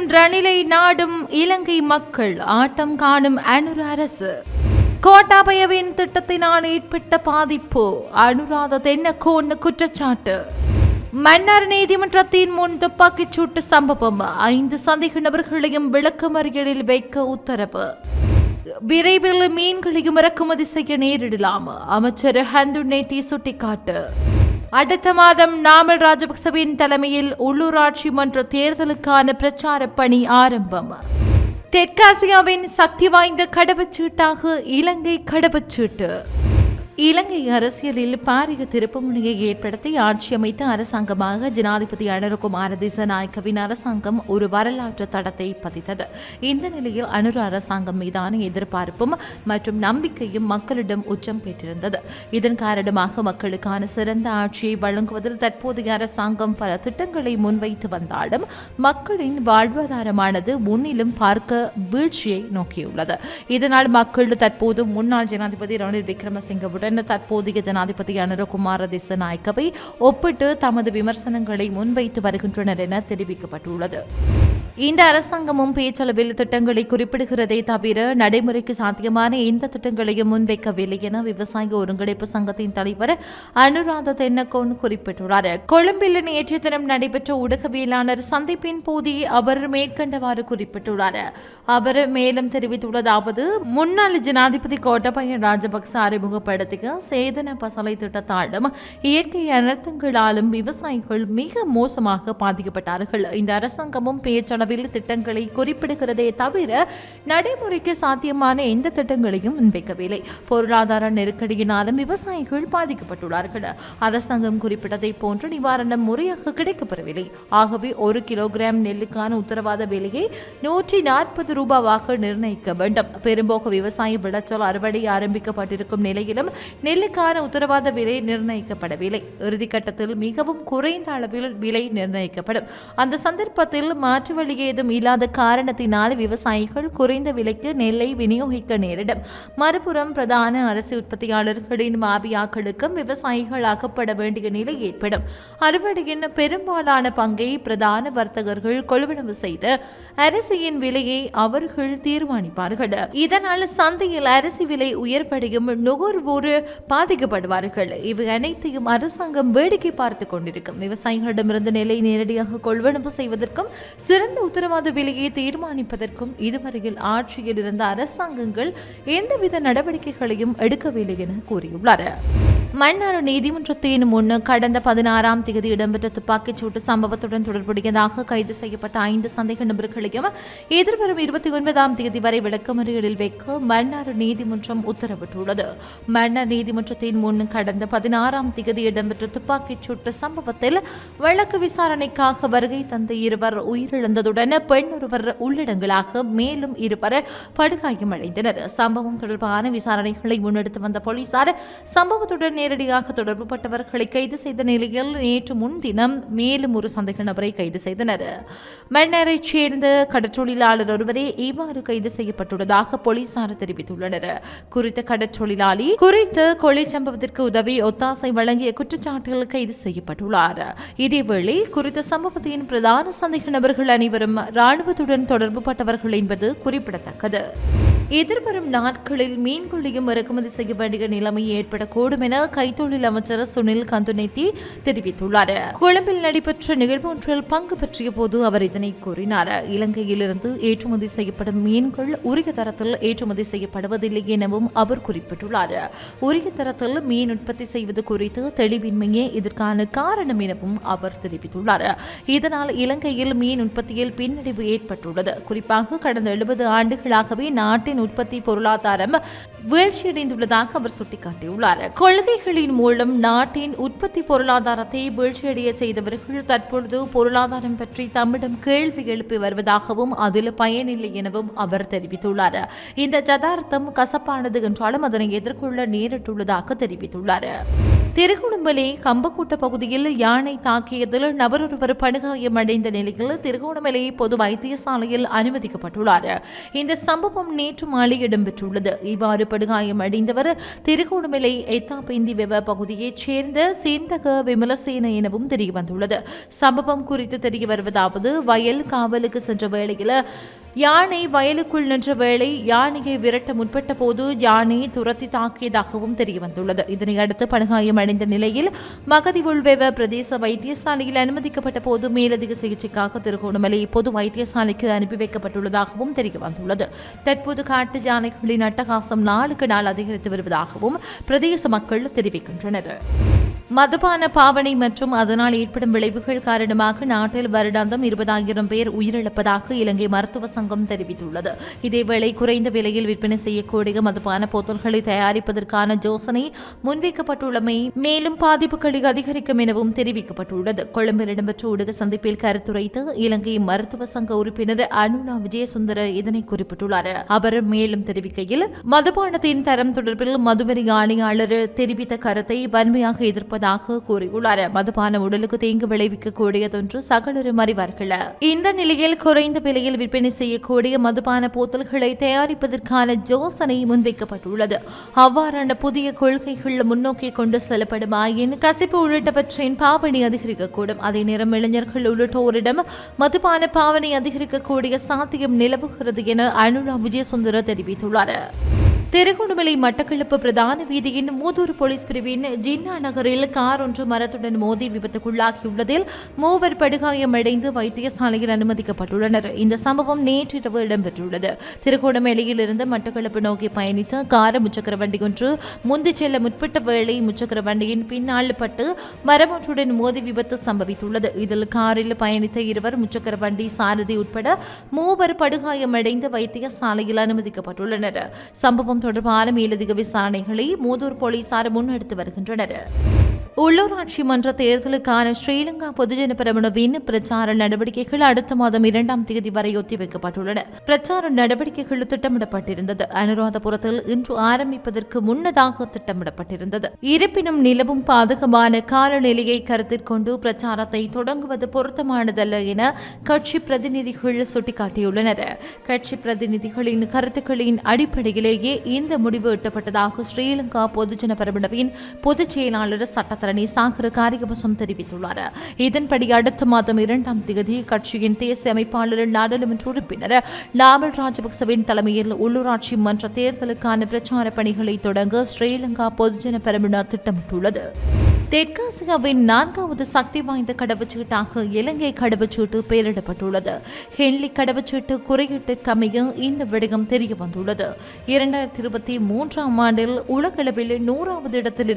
மீண்டும் ரணிலை நாடும் இலங்கை மக்கள் ஆட்டம் காணும் அனுர அரசு. கோட்டாபயவின் திட்டத்தினால் ஏற்பட்ட பாதிப்பு அனுராத தென்னக்கோன்னு குற்றச்சாட்டு. மன்னார் நீதிமன்றத்தின் முன் துப்பாக்கிச் சூட்டு சம்பவம் ஐந்து சந்தேக நபர்களையும் விளக்கமறியலில் வைக்க உத்தரவு. விரைவில் மீன்களையும் இறக்குமதி செய்ய நேரிடலாம் அமைச்சர் ஹந்துனேத்தி சுட்டிக்காட்டு. அடுத்த மாதம் நாமல் ராஜபக்சவின் தலைமையில் உள்ளூராட்சி மன்ற தேர்தலுக்கான பிரச்சார பணி ஆரம்பம். தெற்காசியாவின் சக்தி வாய்ந்த கடவுச்சீட்டாக இலங்கை கடவுச்சீட்டு. இலங்கை அரசியலில் பாரிய திருப்புமுனையை ஏற்படுத்தி ஆட்சி அமைத்த அரசாங்கமாக ஜனாதிபதி அனுரகுமார திசநாயக்கவின் அரசாங்கம் ஒரு வரலாற்று தடத்தை பதித்தது. இந்த நிலையில் அனுரு அரசாங்கம் மீதான எதிர்பார்ப்பும் மற்றும் நம்பிக்கையும் மக்களிடம் உச்சம் பெற்றிருந்தது. இதன் காரணமாக மக்களுக்கான சிறந்த ஆட்சியை வழங்குவதில் தற்போதைய அரசாங்கம் பல திட்டங்களை முன்வைத்து வந்தாலும் மக்களின் வாழ்வாதாரமானது முன்னிலும் பார்க்க வீழ்ச்சியை நோக்கியுள்ளது. இதனால் மக்கள் தற்போது முன்னாள் ஜனாதிபதி ரணில் விக்ரமசிங்கவுடன் தற்போதைய ஜனாதிபதி அனுரகுமார திசநாயக்கவை ஒப்பிட்டு தமது விமர்சனங்களை முன்வைத்து வருகின்றனர் என தெரிவிக்கப்பட்டுள்ளது. இந்த அரசாங்கமும் பேச்சளவில் திட்டங்களை குறிப்பிடுகிறதே தவிர நடைமுறைக்கு சாத்தியமான எந்த திட்டங்களையும் முன்வைக்கவில்லை என விவசாய ஒருங்கிணைப்பு சங்கத்தின் தலைவர் அனுராத தென்னகோன் குறிப்பிட்டுள்ளார். கொழும்பில் நேற்றைய தினம் நடைபெற்ற ஊடகவியலாளர் சந்திப்பின் போது அவர் மேற்கண்டவாறு குறிப்பிட்டுள்ளார். அவர் மேலும் தெரிவித்துள்ளதாவது முன்னாள் ஜனாதிபதி கோட்டபய ராஜபக்ச அறிமுகப்படுத்திய சேதன பசலை திட்டத்தாலும் இயற்கை அனர்த்தங்களாலும் விவசாயிகள் மிக மோசமாக பாதிக்கப்பட்டார்கள். இந்த அரசாங்கமும் பேச்சளவில் திட்டங்களை குறிப்பிடுகிறதே தவிர நடைமுறைக்கு சாத்தியமான எந்த திட்டங்களையும் முன்வைக்கவில்லை. பொருளாதார நெருக்கடியினாலும் விவசாயிகள் பாதிக்கப்பட்டுள்ளார்கள். அரசாங்கம் குறிப்பிட்டதை போன்று நிவாரணம் முறையாக கிடைக்கப்பெறவில்லை. ஆகவே ஒரு கிலோகிராம் நெல்லுக்கான உத்தரவாத விலையை நூற்றி நாற்பது ரூபாவாக நிர்ணயிக்க வேண்டும். பெரும்போக விவசாய விளைச்சல் அறுவடை ஆரம்பிக்கப்பட்டிருக்கும் நிலையிலும் நெல்லுக்கான உத்தரவாத விலை நிர்ணயிக்கப்படவில்லை. இறுதிக்கட்டத்தில் மிகவும் குறைந்த அளவில் விலை நிர்ணயிக்கப்படும். அந்த சந்தர்ப்பத்தில் மாற்று வழி ஏதும் இல்லாத காரணத்தினால் விவசாயிகள் குறைந்த விலைக்கு நெல்லை விநியோகிக்க நேரிடும். மறுபுறம் பிரதான அரசு உற்பத்தியாளர்களின் மாபியாக்களுக்கும் விவசாயிகள் அகப்பட வேண்டிய நிலை ஏற்படும். அறுவடையின் பெரும்பாலான பங்கை பிரதான வர்த்தகர்கள் கொள்வனவு செய்து அரிசியின் விலையை அவர்கள் தீர்மானிப்பார்கள். இதனால் சந்தையில் அரிசி விலை உயர்படியும் நுகர்வோர் பாதிக்கப்படுவார்கள். இவை அனைத்தையும் அரசாங்கம் வேடிக்கை பார்த்து கொண்டிருக்கும். விவசாயிகளிடமிருந்து நெல்லை நேரடியாக கொள்வனவு செய்வதற்கும் சிறந்த உத்தரவாத விலையை தீர்மானிப்பதற்கும் இதுவரையில் ஆட்சியில் இருந்த அரசாங்கங்கள் எந்தவித நடவடிக்கைகளையும் எடுக்கவில்லை என கூறியுள்ளார். மன்னார் நீதிமன்றத்தின் முன் கடந்த பதினாறாம் தேதி இடம்பெற்ற துப்பாக்கிச் சூட்டு சம்பவத்துடன் தொடர்புடையதாக கைது செய்யப்பட்ட ஐந்து சந்தேக நபர்களையும் எதிர்வரும் இருபத்தி ஒன்பதாம் தேதி வரை விளக்கமறியலில் வைக்க மன்னார் நீதிமன்றம் உத்தரவிட்டுள்ளது. மன்னார் நீதிமன்றத்தின் முன் கடந்த பதினாறாம் தேதி இடம்பெற்ற துப்பாக்கிச் சூட்டு சம்பவத்தில் வழக்கு விசாரணைக்காக வருகை தந்த இருவர் உயிரிழந்ததுடன் பெண் ஒருவர் உள்ளிடங்களாக மேலும் இருவர் படுகாயமடைந்தனர் சம்பவம் தொடர்பான விசாரணைகளை முன்னெடுத்து வந்த போலீசார் சம்பவத்துடன் நேரடியாக தொடர்புபட்டவர்களை கைது செய்த நிலையில் நேற்று முன்தினம் மேலும் ஒரு சந்தேக நபரை கைது செய்தனர். மன்னரைச் சேர்ந்த கடற்றொழிலாளர் ஒருவரே இவ்வாறு கைது செய்யப்பட்டுள்ளதாக போலீசார் தெரிவித்துள்ளனர். குறித்த கடற்றொழிலாளி குறித்த கொலை சம்பவத்திற்கு உதவி ஒத்தாசை வழங்கிய குற்றச்சாட்டில் கைது செய்யப்பட்டுள்ளார். இதேவேளை குறித்த சம்பவத்தின் பிரதான சந்தேக நபர்கள் அனைவரும் ராணுவத்துடன் தொடர்பு பட்டவர்கள் என்பது குறிப்பிடத்தக்கது. எதிர்வரும் நாட்களில் மீன்கொள்ளியும் இறக்குமதி செய்ய வேண்டிய நிலைமை ஏற்படக்கூடும் என கைத்தொழில் அமைச்சர் சுனில் கந்துனேத்தி தெரிவித்துள்ளார். கொழும்பில் நடைபெற்ற நிகழ்வு ஒன்றில் பங்கு பற்றிய போது அவர் இதனை கூறினார். இலங்கையிலிருந்து ஏற்றுமதி செய்யப்படும் மீன்கள் உரிய தரத்தில் ஏற்றுமதி செய்யப்படுவதில்லை எனவும் அவர் குறிப்பிட்டுள்ளார். உரிய தரத்தில் மீன் உற்பத்தி செய்வது குறித்து தெளிவின்மையே இதற்கான காரணம் எனவும் அவர் தெரிவித்துள்ளார். இதனால் இலங்கையில் மீன் உற்பத்தியில் பின்னடைவு ஏற்பட்டுள்ளது. குறிப்பாக கடந்த எழுபது ஆண்டுகளாகவே நாட்டின் உற்பத்தி பொருளாதாரம் வீழ்ச்சியடைந்துள்ளதாக அவர் சுட்டிக்காட்டியுள்ளார். கொள்கைகளின் மூலம் நாட்டின் உற்பத்தி பொருளாதாரத்தை வீழ்ச்சியடைய செய்தவர்கள் தற்பொழுது பொருளாதாரம் பற்றி தம்மிடம் கேள்வி எழுப்பி வருவதாகவும் அதில் பயனில்லை எனவும் அவர் தெரிவித்துள்ளார். இந்த ஜதார்த்தம் கசப்பானது என்றாலும் அதனை எதிர்கொள்ள நேரிட்டுள்ளதாக தெரிவித்துள்ளார். திருகோணமலை கம்பக்கூட்ட பகுதியில் யானை தாக்கியதில் நபரொருவர் படுகாயமடைந்த நிலையில் திருகோணமலை பொது வைத்தியசாலையில் அனுமதிக்கப்பட்டுள்ளார். இந்த சம்பவம் நேற்று மாலை இடம்பெற்றுள்ளது. இவ்வாறு படுகாயம் அடைந்தவர் திருகோணமலை எத்தாபிந்தி வெவ பகுதியைச் சேர்ந்த சேந்தக விமலசேன எனவும் தெரியவந்துள்ளது. சம்பவம் குறித்து தெரிய வருவதாவது வயல் காவலுக்கு சென்ற வேளையில் யானை வயலுக்குள் நின்ற வேளை யானையை விரட்ட முற்பட்ட போது யானை துரத்தி தாக்கியதாகவும் தெரியவந்துள்ளது. இதனையடுத்து படுகாயம் அடைந்த நிலையில் மகதி உள்வெவ பிரதேச வைத்தியசாலையில் அனுமதிக்கப்பட்ட போது மேலதிக சிகிச்சைக்காக திருகோணமலை பொது வைத்தியசாலைக்கு அனுப்பி வைக்கப்பட்டுள்ளதாகவும் தெரியவந்துள்ளது. தற்போது காட்டு யானைகளின் அட்டகாசம் நாளுக்கு நாள் அதிகரித்து வருவதாகவும் பிரதேச மக்கள் தெரிவிக்கின்றனர். மதுபான பாவனை மற்றும் அதனால் ஏற்படும் விளைவுகள் காரணமாக நாட்டில் வருடாந்தம் இருபதாயிரம் பேர் உயிரிழப்பதாக இலங்கை மருத்துவ சங்கம் தெரிவித்துள்ளது. இதேவேளை குறைந்த விலையில் விற்பனை செய்யக்கூடிய மதுபான போத்தல்களை தயாரிப்பதற்கான யோசனை முன்வைக்கப்பட்டுள்ளமை மேலும் பாதிப்புகளை அதிகரிக்கும் எனவும் தெரிவிக்கப்பட்டுள்ளது. கொழும்பில் இடம்பெற்ற ஊடக சந்திப்பில் கருத்துரைத்து இலங்கை மருத்துவ சங்க உறுப்பினர் அனுலா விஜயசுந்தர இதனை குறிப்பிட்டுள்ளார். அவர் மேலும் தெரிவிக்கையில் மதுபானத்தின் தரம் தொடர்பில் மதுவரி ஆணையாளர் தெரிவித்த கருத்தை வன்மையாக எதிர்ப்பதாக கூறியுள்ளார். மதுபான உடலுக்கு தீங்கு விளைவிக்கக்கூடியதொன்று சகலரும் அறிவார்கள். இந்த நிலையில் குறைந்த விலையில் விற்பனை செய்யக்கூடிய மதுபான போத்தல்களை தயாரிப்பதற்கான யோசனை முன்வைக்கப்பட்டுள்ளது. அவ்வாறான புதிய கொள்கைகள் முன்னோக்கி கொண்டு செல்லப்படுமாயின் கசிப்பு உள்ளிட்டவற்றின் பாவனை அதிகரிக்கக்கூடும். அதே நேரம் இளைஞர்கள் உள்ளிட்டோரிடம் மதுபான பாவனை அதிகரிக்கக்கூடிய சாத்தியம் நிலவுகிறது என அனுலா விஜயசுந்தர தெரிவித்துள்ளார். திருகோணமலை மட்டக்களப்பு பிரதான வீதியின் மூதூர் போலீஸ் பிரிவின் ஜின்னா நகரில் கார் ஒன்று மரத்துடன் மோதி விபத்துக்குள்ளாகியுள்ளதில் மூவர் படுகாயமடைந்து வைத்தியசாலையில் அனுமதிக்கப்பட்டுள்ளனர். இந்த சம்பவம் நேற்றிரவு இடம்பெற்றுள்ளது. திருகோணமலையில் இருந்து மட்டக்களப்பு நோக்கி பயணித்த கார முச்சக்கர வண்டி ஒன்று முந்தி செல்ல முற்பட்ட வேளை முச்சக்கர வண்டியின் பின்னால் பட்டு மரம் ஒன்றுடன் மோதி விபத்து சம்பவித்துள்ளது. இதில் காரில் பயணித்த இருவர் முச்சக்கர வண்டி சாரதி உட்பட மூவர் படுகாயமடைந்து வைத்தியசாலையில் அனுமதிக்கப்பட்டுள்ளனர். சம்பவம் தொடர்பான மேலதிக விசாரணைகளை மூதூர் போலீசார் முன்னெடுத்து வருகின்றனர். உள்ளூராட்சி மன்ற தேர்தலுக்கான ஸ்ரீலங்கா பொதுஜன பெரமுனவின் பிரச்சார நடவடிக்கைகள் அடுத்த மாதம் இரண்டாம் தேதி வரை ஒத்திவைக்கப்பட்டுள்ளன. பிரச்சார நடவடிக்கைகள் திட்டமிடப்பட்டிருந்தது. அனுராதபுரத்தில் இன்று ஆரம்பிப்பதற்கு முன்னதாக திட்டமிடப்பட்டிருந்தது. இருப்பினும் நிலவும் பாதகமான காலநிலையை கருத்தில் கொண்டு பிரச்சாரத்தை தொடங்குவது பொருத்தமானதல்ல என கட்சி பிரதிநிதிகள் சுட்டிக்காட்டியுள்ளனர். கட்சி பிரதிநிதிகளின் கருத்துக்களின் அடிப்படையிலேயே இந்த முடிவு எட்டப்பட்டதாக ஸ்ரீலங்கா பொதுஜன பெரமுனவின் பொதுச் செயலாளர் சட்டத்தரணி சாகர காரியவசம் தெரிவித்துள்ளார். இதன்படி அடுத்த மாதம் இரண்டாம் தேதி கட்சியின் தேசிய அமைப்பாளர் நாடாளுமன்ற உறுப்பினர் லாமல் ராஜபக்சவின் தலைமையில் உள்ளூராட்சி மன்ற தேர்தலுக்கான பிரச்சார பணிகளை தொடங்க ஸ்ரீலங்கா பொதுஜன பெரமுனா திட்டமிட்டுள்ளது. தெற்காசியாவின் நான்காவது சக்தி வாய்ந்த கடவுச்சீட்டாக இலங்கை கடவுச்சீட்டு பெயரிடப்பட்டுள்ளது. ஹென்லி கடவுச்சீட்டு குறியீட்டிற்கமைய இந்த விடயம் தெரிய வந்துள்ளது இரண்டாயிரத்தி இருபத்தி மூன்றாம் ஆண்டில் உலகளவில் நூறாவது இடத்தில்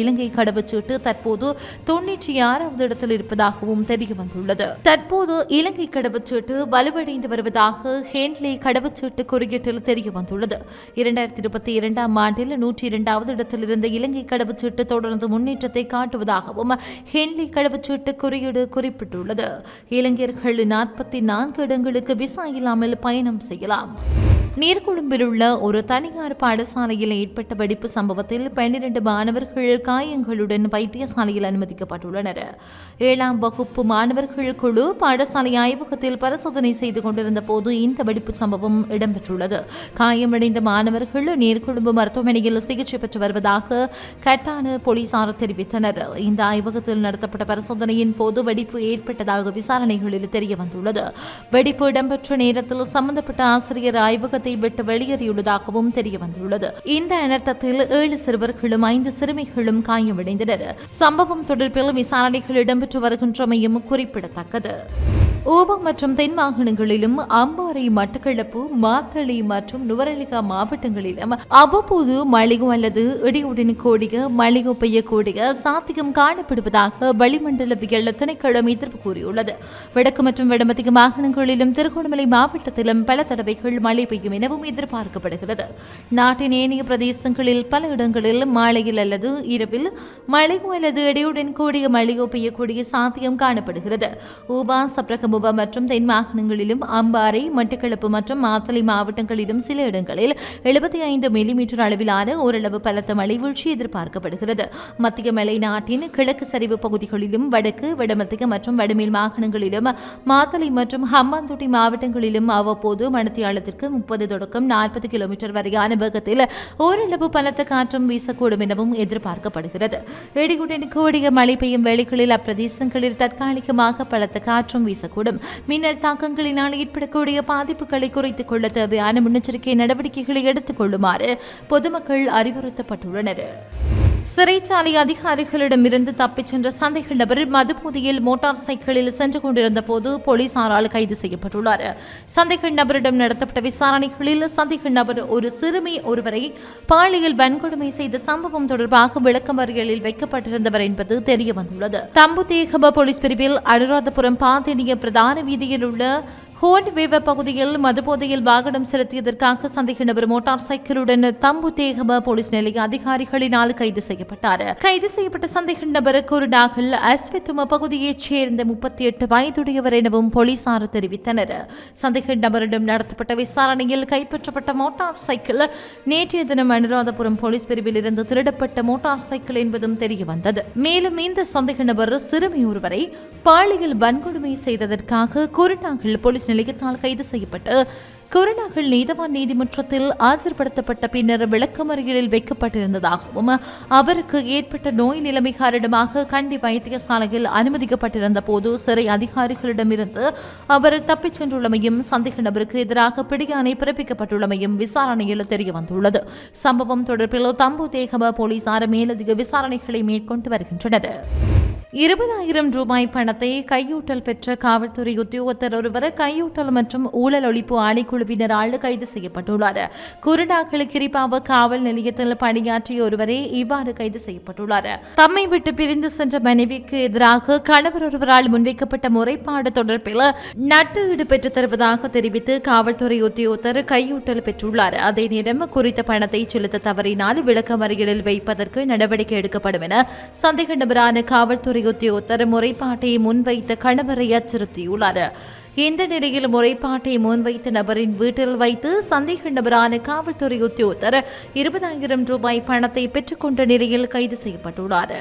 இலங்கை கடவுச்சீட்டு தற்போது தொன்னூற்றி ஆறாவது இடத்தில் இருப்பதாகவும் தெரிய வந்துள்ளது தற்போது இலங்கை கடவுச்சீட்டு வலுவடைந்து வருவதாக ஹென்லி கடவுச்சீட்டு குறியீட்டில் தெரிய வந்துள்ளது இரண்டாயிரத்தி இருபத்தி இரண்டாம் ஆண்டில் நூற்றி இரண்டாவது இடத்தில் இருந்த இலங்கை கடவுச்சீட்டு தொடர்ந்து முன்னேற்றத்தை காட்டுவதாகவும் ஹென்லி கடவுச்சீட்டு குறியீடு குறிப்பிட்டுள்ளது. இளைஞர்கள் நாற்பத்தி நான்கு இடங்களுக்கு விசா இல்லாமல் பயணம் செய்யலாம். நீர்கொழும்பில் உள்ள ஒரு தனியார் பாடசாலையில் ஏற்பட்ட வெடிப்பு சம்பவத்தில் பன்னிரண்டு மாணவர்கள் காயங்களுடன் வைத்தியசாலையில் அனுமதிக்கப்பட்டுள்ளனர். ஏழாம் வகுப்பு மாணவர்கள் குழு பாடசாலை ஆய்வகத்தில் பரிசோதனை செய்து கொண்டிருந்த போது இந்த வெடிப்பு சம்பவம் இடம்பெற்றுள்ளது. காயமடைந்த மாணவர்கள் நீர்கொழும்பு மருத்துவமனையில் சிகிச்சை பெற்று வருவதாக கட்டான போலீசார் தெரிவித்தனர். இந்த ஆய்வகத்தில் நடத்தப்பட்ட பரிசோதனையின் போது வெடிப்பு ஏற்பட்டதாக விசாரணைகளில் தெரிய வந்துள்ளது வெடிப்பு இடம்பெற்ற நேரத்தில் சம்பந்தப்பட்ட ஆசிரியர் ஆய்வகத்தை விட்டு வெளியேறியுள்ளதாகவும் தெரிய வந்துள்ளது இந்த அனர்த்தத்தில் ஏழு சிறுவர்களும் ஐந்து சிறுமிகளும் காயமடைந்தனர். சம்பவம் தொடர்பில் விசாரணைகள் இடம்பெற்று வருகின்றமையும் குறிப்பிடத்தக்கது. ஊபம் மற்றும் தென் மாகாணங்களிலும் அம்பாறை மட்டக்களப்பு மாத்தளி மற்றும் நுவரெலிகா மாவட்டங்களிலும் அவ்வப்போது மழையோ அல்லது இடியுடன் கூடிய மழையோ பெய்யக்கூடிய சாத்தியம் காணப்படுவதாக வளிமண்டலவியல் திணைக்களம் எதிர்ப்பு கூறியுள்ளது. வடக்கு மற்றும் வடமத்திய மாகாணங்களிலும் திருகோணமலை மாவட்டத்திலும் பல தடவைகள் மழை பெய்யும் எனவும் எதிர்பார்க்கப்படுகிறது. நாட்டின் ஏனைய பிரதேசங்களில் பல இடங்களில் மாலையில் அல்லது இரவில் மழையோ அல்லது இடியுடன் கூடிய மழையோ பெய்யக்கூடிய சாத்தியம் காணப்படுகிறது. ஊபா சப்ரகம் கமுவ மற்றும் தென் மாகாணங்களிலும் அம்பாறை மட்டக்களப்பு மற்றும் மாத்தளை மாவட்டங்களிலும் சில இடங்களில் எழுபத்தி ஐந்து மில்லிமீட்டர் அளவிலான ஓரளவு பலத்த மழை வீழ்ச்சி எதிர்பார்க்கப்படுகிறது. மத்திய மலை நாட்டின் கிழக்கு சரிவு பகுதிகளிலும் வடக்கு வடமத்திய மற்றும் வடமேல் மாகாணங்களிலும் மாத்தளை மற்றும் ஹம்பாந்தோட்டை மாவட்டங்களிலும் அவ்வப்போது மணத்தியாலத்திற்கு முப்பது தொடக்கம் நாற்பது கிலோமீட்டர் வரையான வேகத்தில் ஓரளவு பலத்த காற்றும் வீசக்கூடும் எனவும் எதிர்பார்க்கப்படுகிறது. இடியுடன் கூடிய மழை பெய்யும் வேளைகளில் அப்பிரதேசங்களில் தற்காலிகமாக பலத்த காற்றும் வீசக்கூடும். மின்னல் தாக்கங்களினால் ஏற்படக்கூடிய பாதிப்புகளை குறைத்துக் கொள்ள தேவையான முன்னெச்சரிக்கை நடவடிக்கைகளை எடுத்துக் கொள்ளுமாறு பொதுமக்கள் அறிவுறுத்தப்பட்டுள்ளனர். சிறைச்சாலை அதிகாரிகளிடமிருந்து தப்பிச் சென்ற சந்தேக நபர் மதுபோதையில் மோட்டார் சைக்கிளில் சென்று கொண்டிருந்த போது போலீசாரால் கைது செய்யப்பட்டுள்ளார். சந்தேக நபரிடம் நடத்தப்பட்ட விசாரணைகளில் சந்தேக நபர் ஒரு சிறுமி ஒருவரை பாலியல் வன்கொடுமை செய்த சம்பவம் தொடர்பாக விளக்கமறியலில் வைக்கப்பட்டிருந்தவர் என்பது தெரிய வந்துள்ளது தம்புதேகப போலீஸ் பிரிவில் அனுராதபுரம் பாந்தினிய பிரதான வீதியில் உள்ள ஹோன் வேவ பகுதியில் மதுபோதையில் வாகனம் செலுத்தியதற்காக சந்தேக நபர் மோட்டார் சைக்கிளுடன் தம்பு தேகம போலீஸ் நிலைய அதிகாரிகளினால் கைது செய்யப்பட்டார். கைது செய்யப்பட்ட சந்தேக நபர் குருடாகல் அஸ்வத்தும பகுதியைச் சேர்ந்த முப்பத்தி எட்டு வயதுடையவர் எனவும் போலீசார் தெரிவித்தனர். சந்தேக நபரிடம் நடத்தப்பட்ட விசாரணையில் கைப்பற்றப்பட்ட மோட்டார் சைக்கிள் நேற்றைய தினம் அனுராதபுரம் போலீஸ் பிரிவில் இருந்து திருடப்பட்ட மோட்டார் சைக்கிள் என்பதும் தெரியவந்தது. மேலும் இந்த சந்தேக நபர் சிறுமி ஒருவரை பாலியல் வன்கொடுமை செய்ததற்காக குருநாகல் போலீஸ் நிலையத்தால் கைது செய்யப்பட்டு குருநாகல் நீதவான் நீதிமன்றத்தில் ஆஜர்படுத்தப்பட்ட பின்னர் விளக்கமறியலில் வைக்கப்பட்டிருந்ததாகவும் அவருக்கு ஏற்பட்ட நோய் நிலைமை காரணமாக கண்டி வைத்தியசாலையில் அனுமதிக்கப்பட்டிருந்த போது சிறை அதிகாரிகளிடமிருந்து அவர் தப்பிச் சென்றுள்ளமையும் சந்தேக நபருக்கு எதிராக பிடியாணை பிறப்பிக்கப்பட்டுள்ளமையும் விசாரணையில் தெரியவந்துள்ளது. சம்பவம் தொடர்பில் தம்பு தேகம போலீசார் மேலதிக விசாரணைகளை மேற்கொண்டு வருகின்றனர். இருபதாயிரம் ரூபாய் பணத்தை கையூட்டல் பெற்ற காவல்துறை உத்தியோகத்தர் ஒருவர் கையூட்டல் மற்றும் ஊழல் ஒழிப்பு குழுவினரால் கைது செய்யப்பட்டுள்ளார் குருடாகல் கிரிபாவ காவல் நிலையத்தில் பணியாற்றிய ஒருவரே இவ்வாறு கைது செய்யப்பட்டுள்ளார். தம்மை விட்டு பிரிந்து சென்ற மனைவிக்கு எதிராக கணவர் ஒருவரால் முன்வைக்கப்பட்ட முறைப்பாடு தொடர்பில் நட்டு ஈடுபெற்று தருவதாக தெரிவித்து காவல்துறை உத்தியோகத்தர் கையூட்டல் பெற்றுள்ளார். அதே நேரம் குறித்த பணத்தை செலுத்த தவறினால் விளக்கமறியலில் வைப்பதற்கு நடவடிக்கை எடுக்கப்படும் என சந்தேக நபரான காவல்துறை உத்தியோகத்தர் முறைப்பாட்டை முன்வைத்த கணவரை அச்சுறுத்தியுள்ளார். இந்த நிலையில் முறைப்பாட்டை முன்வைத்த நபரின் வீட்டில் வைத்து சந்தேக நபரான காவல்துறை உத்தியோகத்தர் இருபதாயிரம் ரூபாய் பணத்தை பெற்றுக்கொண்ட நிலையில் கைது செய்யப்பட்டுள்ளார்.